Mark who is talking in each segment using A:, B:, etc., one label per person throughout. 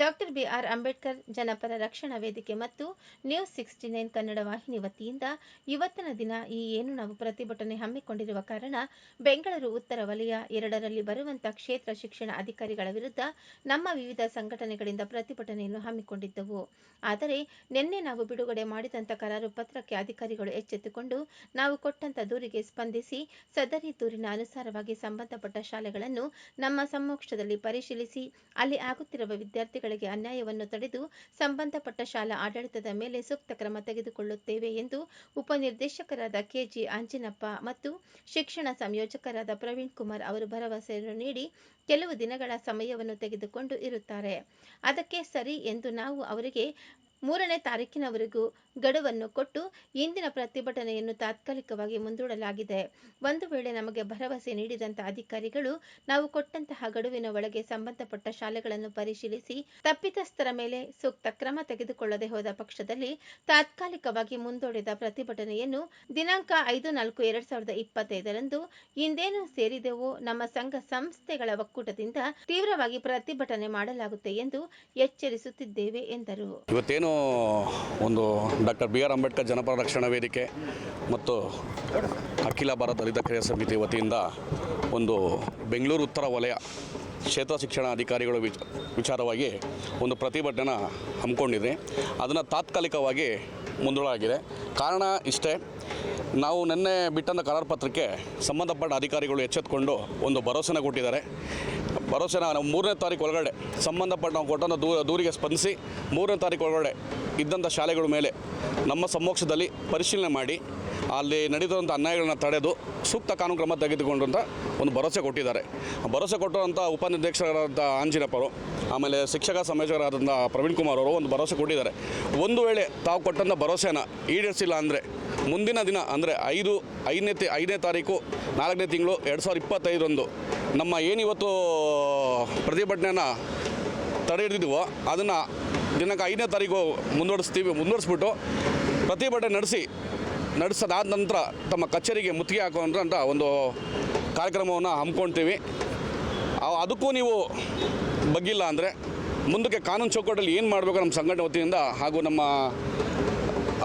A: Doctor B R Ambedkar ಜನಪರ ರಕ್ಷಣಾ ವೇದಿಕೆ ಮತ್ತು ನ್ಯೂಸ್ ಸಿಕ್ಸ್ಟಿ ನೈನ್ ಕನ್ನಡ ವಾಹಿನಿ ವತಿಯಿಂದ ಇವತ್ತಿನ ದಿನ ಈ ಏನು ನಾವು ಪ್ರತಿಭಟನೆ ಹಮ್ಮಿಕೊಂಡಿರುವ ಕಾರಣ ಬೆಂಗಳೂರು ಉತ್ತರ ವಲಯ ಎರಡರಲ್ಲಿ ಬರುವಂತಹ ಕ್ಷೇತ್ರ ಶಿಕ್ಷಣ ಅಧಿಕಾರಿಗಳ ವಿರುದ್ಧ ನಮ್ಮ ವಿವಿಧ ಸಂಘಟನೆಗಳಿಂದ ಪ್ರತಿಭಟನೆಯನ್ನು ಹಮ್ಮಿಕೊಂಡಿದ್ದವು. ಆದರೆ ನಿನ್ನೆ ನಾವು ಬಿಡುಗಡೆ ಮಾಡಿದಂಥ ಕರಾರು ಪತ್ರಕ್ಕೆ ಅಧಿಕಾರಿಗಳು ಎಚ್ಚೆತ್ತುಕೊಂಡು ನಾವು ಕೊಟ್ಟಂತ ದೂರಿಗೆ ಸ್ಪಂದಿಸಿ ಸದರಿ ದೂರಿನ ಅನುಸಾರವಾಗಿ ಸಂಬಂಧಪಟ್ಟ ಶಾಲೆಗಳನ್ನು ನಮ್ಮ ಸಮ್ಮುಖದಲ್ಲಿ ಪರಿಶೀಲಿಸಿ ಅಲ್ಲಿ ಆಗುತ್ತಿರುವ ವಿದ್ಯಾರ್ಥಿಗಳಿಗೆ ಅನ್ಯಾಯವನ್ನು ತಡೆದು ಸಂಬಂಧಪಟ್ಟ ಶಾಲಾ ಆಡಳಿತದ ಮೇಲೆ ಸೂಕ್ತ ಕ್ರಮ ತೆಗೆದುಕೊಳ್ಳುತ್ತೇವೆ ಎಂದು ಉಪನಿರ್ದೇಶಕರಾದ ಕೆಜಿ ಅಂಜಿನಪ್ಪ ಮತ್ತು ಶಿಕ್ಷಣ ಸಂಯೋಜಕರಾದ ಪ್ರವೀಣ್ ಕುಮಾರ್ ಅವರು ಭರವಸೆ ನೀಡಿ ಕೆಲವು ದಿನಗಳ ಸಮಯವನ್ನು ತೆಗೆದುಕೊಂಡು ಇರುತ್ತಾರೆ. ಅದಕ್ಕೆ ಸರಿ ಎಂದು ನಾವು ಅವರಿಗೆ ಮೂರನೇ ತಾರೀಕಿನವರೆಗೂ ಗಡುವನ್ನು ಕೊಟ್ಟು ಇಂದಿನ ಪ್ರತಿಭಟನೆಯನ್ನು ತಾತ್ಕಾಲಿಕವಾಗಿ ಮುಂದೂಡಲಾಗಿದೆ. ಒಂದು ವೇಳೆ ನಮಗೆ ಭರವಸೆ ನೀಡಿದಂತಹ ಅಧಿಕಾರಿಗಳು ನಾವು ಕೊಟ್ಟಂತಹ ಗಡುವಿನ ಒಳಗೆ ಸಂಬಂಧಪಟ್ಟ ಶಾಲೆಗಳನ್ನು ಪರಿಶೀಲಿಸಿ ತಪ್ಪಿತಸ್ಥರ ಮೇಲೆ ಸೂಕ್ತ ಕ್ರಮ ತೆಗೆದುಕೊಳ್ಳದೆ ಹೋದ ಪಕ್ಷದಲ್ಲಿ ತಾತ್ಕಾಲಿಕವಾಗಿ ಮುಂದೂಡಿದ ಪ್ರತಿಭಟನೆಯನ್ನು ದಿನಾಂಕ ಐದು ನಾಲ್ಕು ಎರಡ್ ಸಾವಿರದ ಇಪ್ಪತ್ತೈದರಂದು ಇಂದೇನು ಸೇರಿದೆವೋ ನಮ್ಮ ಸಂಘ ಸಂಸ್ಥೆಗಳ ಒಕ್ಕೂಟದಿಂದ ತೀವ್ರವಾಗಿ ಪ್ರತಿಭಟನೆ ಮಾಡಲಾಗುತ್ತೆ ಎಂದು ಎಚ್ಚರಿಸುತ್ತಿದ್ದೇವೆ ಎಂದರು.
B: ಇವತ್ತೇನು ಒಂದು ಡಾಕ್ಟರ್ ಬಿ ಆರ್ ಅಂಬೇಡ್ಕರ್ ಜನಪರ ರಕ್ಷಣಾ ವೇದಿಕೆ ಮತ್ತು ಅಖಿಲ ಭಾರತ ದಲಿತ ಕ್ರಿಯಾ ಸಮಿತಿ ವತಿಯಿಂದ ಒಂದು ಬೆಂಗಳೂರು ಉತ್ತರ ವಲಯ ಕ್ಷೇತ್ರ ಶಿಕ್ಷಣ ಅಧಿಕಾರಿಗಳು ವಿಚ ವಿಚಾರವಾಗಿ ಒಂದು ಪ್ರತಿಭಟನೆ ಹಮ್ಮಿಕೊಂಡಿದೆ. ಅದನ್ನು ತಾತ್ಕಾಲಿಕವಾಗಿ ಮುಂದೂಡಲಾಗಿದೆ. ಕಾರಣ ಇಷ್ಟೇ, ನಾವು ನಿನ್ನೆ ಬಿಟ್ಟಂಥ ಕರಾರು ಪತ್ರಕ್ಕೆ ಸಂಬಂಧಪಟ್ಟ ಅಧಿಕಾರಿಗಳು ಎಚ್ಚೆತ್ಕೊಂಡು ಒಂದು ಭರವಸೆನ ಕೊಟ್ಟಿದ್ದಾರೆ. ಭರವಸೆನ ನಾವು ಮೂರನೇ ತಾರೀಕು ಒಳಗಡೆ, ಸಂಬಂಧಪಟ್ಟ ನಾವು ಕೊಟ್ಟಂಥ ದೂ, ದೂರಿಗೆ ಸ್ಪಂದಿಸಿ ಮೂರನೇ ತಾರೀಕು ಒಳಗಡೆ ಇದ್ದಂಥ ಶಾಲೆಗಳ ಮೇಲೆ ನಮ್ಮ ಸಮ್ಮುಖದಲ್ಲಿ ಪರಿಶೀಲನೆ ಮಾಡಿ, ಅಲ್ಲಿ ನಡೆದಿರುವಂಥ ಅನ್ಯಾಯಗಳನ್ನ ತಡೆದು ಸೂಕ್ತ ಕಾನೂನು ಕ್ರಮ ತೆಗೆದುಕೊಂಡು ಅಂತ ಒಂದು ಭರವಸೆ ಕೊಟ್ಟಿದ್ದಾರೆ. ಭರವಸೆ ಕೊಟ್ಟಿರುವಂಥ ಉಪನಿರ್ದೇಶಕರಾದಂಥ ಆಂಜಿನಪ್ಪರು ಆಮೇಲೆ ಶಿಕ್ಷಕ ಸಮಾಜಕರಾದಂಥ ಪ್ರವೀಣ್ ಕುಮಾರ್ ಅವರು ಒಂದು ಭರವಸೆ ಕೊಟ್ಟಿದ್ದಾರೆ. ಒಂದು ವೇಳೆ ತಾವು ಕೊಟ್ಟಂಥ ಭರವಸೆನ ಈಡೇರಿಸಿಲ್ಲ ಅಂದರೆ, ಮುಂದಿನ ದಿನ ಅಂದರೆ ಐದು, ಐದನೇ ಐದನೇ ತಾರೀಕು, ನಾಲ್ಕನೇ ತಿಂಗಳು, ಎರಡು ಸಾವಿರದ ಇಪ್ಪತ್ತೈದರಂದು ನಮ್ಮ ಏನಿವತ್ತು ಪ್ರತಿಭಟನೆಯನ್ನು ತಡೆ ಹಿಡಿದಿದ್ವೋ ಅದನ್ನು ದಿನಕ್ಕೆ ಐದನೇ ತಾರೀಕು ಮುಂದುವರಿಸ್ತೀವಿ, ಮುಂದುವರಿಸ್ಬಿಟ್ಟು ಪ್ರತಿಭಟನೆ ನಡೆಸಿ ನಡೆಸದಾದ ನಂತರ ತಮ್ಮ ಕಚೇರಿಗೆ ಮುತ್ತಿಗೆ ಹಾಕುವಂಥ ಒಂದು ಕಾರ್ಯಕ್ರಮವನ್ನು ಹಮ್ಮಿಕೊಳ್ತೀವಿ ಅದಕ್ಕೂ ನೀವು ಬಗ್ಗಿಲ್ಲ ಅಂದರೆ ಮುಂದಕ್ಕೆ ಕಾನೂನು ಚೌಕಟ್ಟಲ್ಲಿ ಏನು ಮಾಡಬೇಕು ನಮ್ಮ ಸಂಘಟನೆ ವತಿಯಿಂದ ಹಾಗೂ ನಮ್ಮ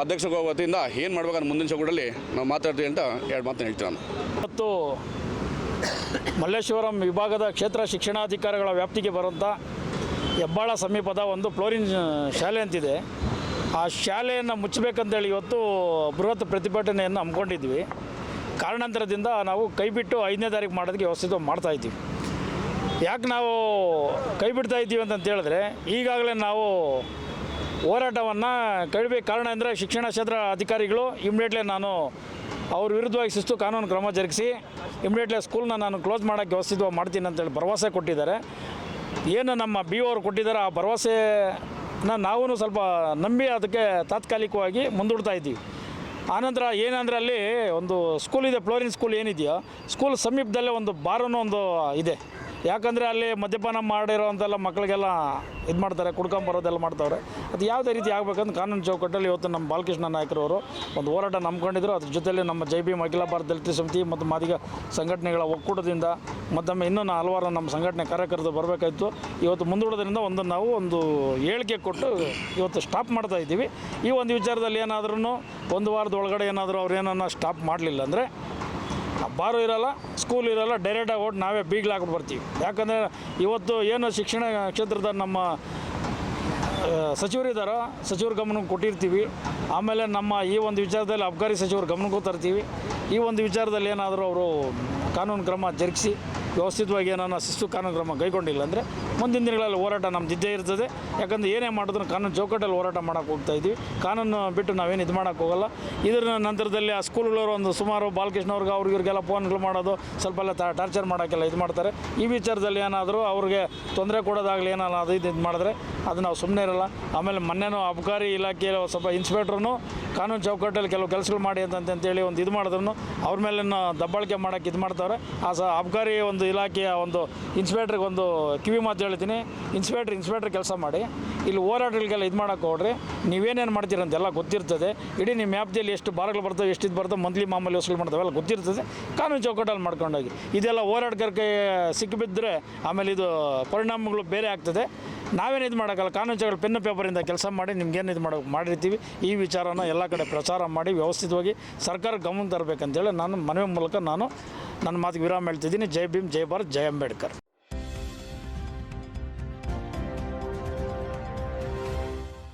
B: ಅಧ್ಯಕ್ಷರ ವತಿಯಿಂದ ಏನು ಮಾಡಬೇಕು ಮುಂದಿನ ಚೌಕಟ್ಟಲ್ಲಿ ನಾವು ಮಾತಾಡ್ತೀವಿ ಅಂತ ಎರಡು ಮಾತು ಹೇಳ್ತೀನಿ ನಾನು.
C: ಮತ್ತು ಮಲ್ಲೇಶ್ವರಂ ವಿಭಾಗದ ಕ್ಷೇತ್ರ ಶಿಕ್ಷಣಾಧಿಕಾರಿಗಳ ವ್ಯಾಪ್ತಿಗೆ ಬರುವಂಥ ಹೆಬ್ಬಾಳ ಸಮೀಪದ ಒಂದು ಫ್ಲೋರಿನ್ ಶಾಲೆ ಅಂತಿದೆ. ಆ ಶಾಲೆಯನ್ನು ಮುಚ್ಚಬೇಕಂತೇಳಿ ಇವತ್ತು ಬೃಹತ್ ಪ್ರತಿಭಟನೆಯನ್ನು ಹಮ್ಮಿಕೊಂಡಿದ್ವಿ. ಕಾರಣಾಂತರದಿಂದ ನಾವು ಕೈಬಿಟ್ಟು ಐದನೇ ತಾರೀಕು ಮಾಡೋದಕ್ಕೆ ವ್ಯವಸ್ಥಿತ ಮಾಡ್ತಾಯಿದ್ದೀವಿ ಯಾಕೆ ನಾವು ಕೈ ಬಿಡ್ತಾ ಇದ್ದೀವಿ ಅಂತಂತ ಹೇಳಿದ್ರೆ, ಈಗಾಗಲೇ ನಾವು ಹೋರಾಟವನ್ನು ಕೈಬೇಕು ಕಾರಣ ಅಂದರೆ ಶಿಕ್ಷಣ ಕ್ಷೇತ್ರ ಅಧಿಕಾರಿಗಳು ಇಮ್ಮಿಡಿಯೇಟ್ಲಿ ನಾನು ಅವ್ರ ವಿರುದ್ಧವಾಗಿ ಶಿಸ್ತು ಕಾನೂನು ಕ್ರಮ ಜರುಗಿಸಿ ಇಮ್ಮಿಡಿಯೇಟ್ಲಿ ಸ್ಕೂಲ್ನ ನಾನು ಕ್ಲೋಸ್ ಮಾಡೋಕ್ಕೆ ವ್ಯವಸ್ಥಿತವಾಗಿ ಮಾಡ್ತೀನಿ ಅಂತೇಳಿ ಭರವಸೆ ಕೊಟ್ಟಿದ್ದಾರೆ. ಏನು ನಮ್ಮ ಬಿ ಅವರು ಕೊಟ್ಟಿದ್ದಾರೆ, ಆ ಭರವಸೆನ ನಾವೂ ಸ್ವಲ್ಪ ನಂಬಿ ಅದಕ್ಕೆ ತಾತ್ಕಾಲಿಕವಾಗಿ ಮುಂದೂಡ್ತಾ ಇದ್ದೀವಿ. ಆನಂತರ ಏನಂದರೆ ಅಲ್ಲಿ ಒಂದು ಸ್ಕೂಲ್ ಇದೆ ಫ್ಲೋರಿನ್ ಸ್ಕೂಲ್ ಏನಿದೆಯೋ ಸ್ಕೂಲ್ ಸಮೀಪದಲ್ಲೇ ಒಂದು ಬಾರನ್ನು ಒಂದು ಇದೆ. ಯಾಕಂದರೆ ಅಲ್ಲಿ ಮದ್ಯಪಾನ ಮಾಡಿರೋಂಥೆಲ್ಲ ಮಕ್ಕಳಿಗೆಲ್ಲ ಇದು ಮಾಡ್ತಾರೆ ಕುಡ್ಕೊಂಬರೋದೆಲ್ಲ ಮಾಡ್ತಾವ್ರೆ. ಅದು ಯಾವುದೇ ರೀತಿ ಆಗಬೇಕಂತ ಕಾನೂನು ಚೌಕಟ್ಟಲ್ಲಿ ಇವತ್ತು ನಮ್ಮ ಬಾಲಕೃಷ್ಣ ನಾಯಕರವರು ಒಂದು ಹೋರಾಟ ನಂಬ್ಕೊಂಡಿದ್ರು. ಅದ್ರ ಜೊತೆಯಲ್ಲಿ ನಮ್ಮ ಜೈ ಬಿ ಅಖಿಲ ಭಾರತ ದಲಿತ ಸಮಿತಿ ಮತ್ತು ಮಾದಿಗ ಸಂಘಟನೆಗಳ ಒಕ್ಕೂಟದಿಂದ ಮತ್ತೊಮ್ಮೆ ಇನ್ನೂ ಹಲವಾರು ನಮ್ಮ ಸಂಘಟನೆ ಕಾರ್ಯಕರ್ತರು ಬರಬೇಕಾಯಿತು. ಇವತ್ತು ಮುಂದೂಡೋದ್ರಿಂದ ಒಂದು ನಾವು ಒಂದು ಹೇಳಿಕೆ ಕೊಟ್ಟು ಇವತ್ತು ಸ್ಟಾಪ್ ಮಾಡ್ತಾ ಇದ್ದೀವಿ. ಈ ಒಂದು ವಿಚಾರದಲ್ಲಿ ಏನಾದ್ರೂ ಒಂದು ವಾರದ ಒಳಗಡೆ ಏನಾದರೂ ಅವ್ರು ಏನನ್ನ ಸ್ಟಾಪ್ ಮಾಡಲಿಲ್ಲ ಅಂದರೆ ಬಾರು ಇರಲ್ಲ ಸ್ಕೂಲ್ ಇರಲ್ಲ ಡೈರೆಕ್ಟಾಗಿ ಹೋಗಿ ನಾವೇ ಬೀಗ್ಲಾಕ್ಬಿಟ್ಟು ಬರ್ತೀವಿ. ಯಾಕಂದರೆ ಇವತ್ತು ಏನು ಶಿಕ್ಷಣ ಕ್ಷೇತ್ರದ ನಮ್ಮ ಸಚಿವರಿದ್ದಾರೋ ಸಚಿವರ ಗಮನಕ್ಕೆ ಕೊಟ್ಟಿರ್ತೀವಿ. ಆಮೇಲೆ ನಮ್ಮ ಈ ಒಂದು ವಿಚಾರದಲ್ಲಿ ಅಬ್ಕಾರಿ ಸಚಿವರು ಗಮನಕ್ಕೂ ತರ್ತೀವಿ. ಈ ಒಂದು ವಿಚಾರದಲ್ಲಿ ಏನಾದರೂ ಅವರು ಕಾನೂನು ಕ್ರಮ ಜರುಗಿಸಿ ವ್ಯವಸ್ಥಿತವಾಗಿ ಏನಾನ ಶಿಸ್ತು ಕಾನೂನು ಕ್ರಮ ಕೈಗೊಂಡಿಲ್ಲ ಅಂದರೆ ಮುಂದಿನ ದಿನಗಳಲ್ಲಿ ಹೋರಾಟ ನಮ್ಮದಿದ್ದೇ ಇರ್ತದೆ. ಯಾಕಂದರೆ ಏನೇ ಮಾಡಿದ್ರು ಕಾನೂನು ಚೌಕಟ್ಟಲ್ಲಿ ಹೋರಾಟ ಮಾಡೋಕೆ ಹೋಗ್ತಾ ಇದ್ವಿ ಕಾನೂನು ಬಿಟ್ಟು ನಾವೇನು ಇದು ಮಾಡೋಕೆ ಹೋಗಲ್ಲ. ಇದರ ನಂತರದಲ್ಲಿ ಆ ಸ್ಕೂಲ್ಗಳವರು ಒಂದು ಸುಮಾರು ಬಾಲಕೃಷ್ಣ ಅವ್ರಿಗೆ ಅವ್ರಿಗೆ ಇವ್ರಿಗೆಲ್ಲ ಫೋನ್ಗಳು ಮಾಡೋದು, ಸ್ವಲ್ಪ ಎಲ್ಲ ಟಾರ್ಚರ್ ಮಾಡೋಕ್ಕೆಲ್ಲ ಇದು ಮಾಡ್ತಾರೆ. ಈ ವಿಚಾರದಲ್ಲಿ ಏನಾದರೂ ಅವ್ರಿಗೆ ತೊಂದರೆ ಕೊಡೋದಾಗಲಿ ಏನಾದ್ರು ಅದು ಇದು ಇದು ಮಾಡಿದ್ರೆ ಅದು ನಾವು ಸುಮ್ಮನೆ ಇರಲ್ಲ. ಆಮೇಲೆ ಮೊನ್ನೆನೂ ಅಬಕಾರಿ ಇಲಾಖೆಯ ಸ್ವಲ್ಪ ಇನ್ಸ್ಪೆಕ್ಟ್ರೂ ಕಾನೂನು ಚೌಕಟ್ಟಲ್ಲಿ ಕೆಲವು ಕೆಲಸಗಳು ಮಾಡಿ ಅಂತಂತೇಳಿ ಒಂದು ಇದು ಮಾಡಿದ್ರು ಅವ್ರ ಮೇಲೆ ದಬ್ಬಾಳಿಕೆ ಮಾಡೋಕ್ಕೆ ಇದು ಮಾಡ್ತಾರೆ ಆ ಸಹ ಅಬಕಾರಿ ಒಂದು ಇಲಾಖೆಯ ಒಂದು ಇನ್ಸ್ಪೆಕ್ಟ್ರಿಗೆ ಒಂದು ಕಿವಿ ಮಾತು ಹೇಳ್ತೀನಿ. ಇನ್ಸ್ಪೆಕ್ಟ್ರ್ ಇನ್ಸ್ಪೆಕ್ಟ್ರ್ ಕೆಲಸ ಮಾಡಿ. ಇಲ್ಲಿ ಹೋರಾಟಗಳಿಗೆಲ್ಲ ಇದು ಮಾಡೋಕೆ ಹೋಗ್ರಿ. ನೀವೇನೇನು ಮಾಡ್ತೀರಂತೆಲ್ಲ ಗೊತ್ತಿರ್ತದೆ. ಇಡೀ ನಿಮ್ಮ ಮ್ಯಾಪ್ದಲ್ಲಿ ಎಷ್ಟು ಬಾರ್ಗಳು ಬರ್ತವೆ, ಎಷ್ಟು ಇದು ಬರ್ತವೆ ಮಂತ್ಲಿ ಮಾಮೂಲಿ ವಸೂಲು ಮಾಡ್ತವೆ, ಎಲ್ಲ ಗೊತ್ತಿರ್ತದೆ. ಕಾನೂನು ಚೌಕಟ್ಟಲ್ಲಿ ಮಾಡ್ಕೊಂಡೋಗಿ ಇದೆಲ್ಲ ಹೋರಾಟಗಾರಿಕೆ ಸಿಕ್ಕಿಬಿದ್ದರೆ ಆಮೇಲೆ ಇದು ಪರಿಣಾಮಗಳು ಬೇರೆ ಆಗ್ತದೆ. ನಾವೇನು ಇದು ಮಾಡೋಕ್ಕಲ್ಲ ಕಾನೂನು ಚೌಕಟ್ಟು ಪೆನ್ನು ಪೇಪರಿಂದ ಕೆಲಸ ಮಾಡಿ, ನಿಮ್ಗೇನು ಇದು ಮಾಡೋ, ಮಾಡಿರ್ತೀವಿ. ಈ ವಿಚಾರನ ಎಲ್ಲ ಕಡೆ ಪ್ರಚಾರ ಮಾಡಿ, ವ್ಯವಸ್ಥಿತವಾಗಿ ಸರ್ಕಾರ ಗಮನ ತರಬೇಕಂತೇಳಿ ನಾನು ಮನವಿ ಮೂಲಕ ನಾನು ನನ್ನ ಮಾತಿಗೆ ವಿರಾಮ ಹೇಳ್ತಿದ್ದೀನಿ. ಜೈ ಭೀಮ್ ಜೈ ಭಾರತ್ ಜೈ ಅಂಬೇಡ್ಕರ್.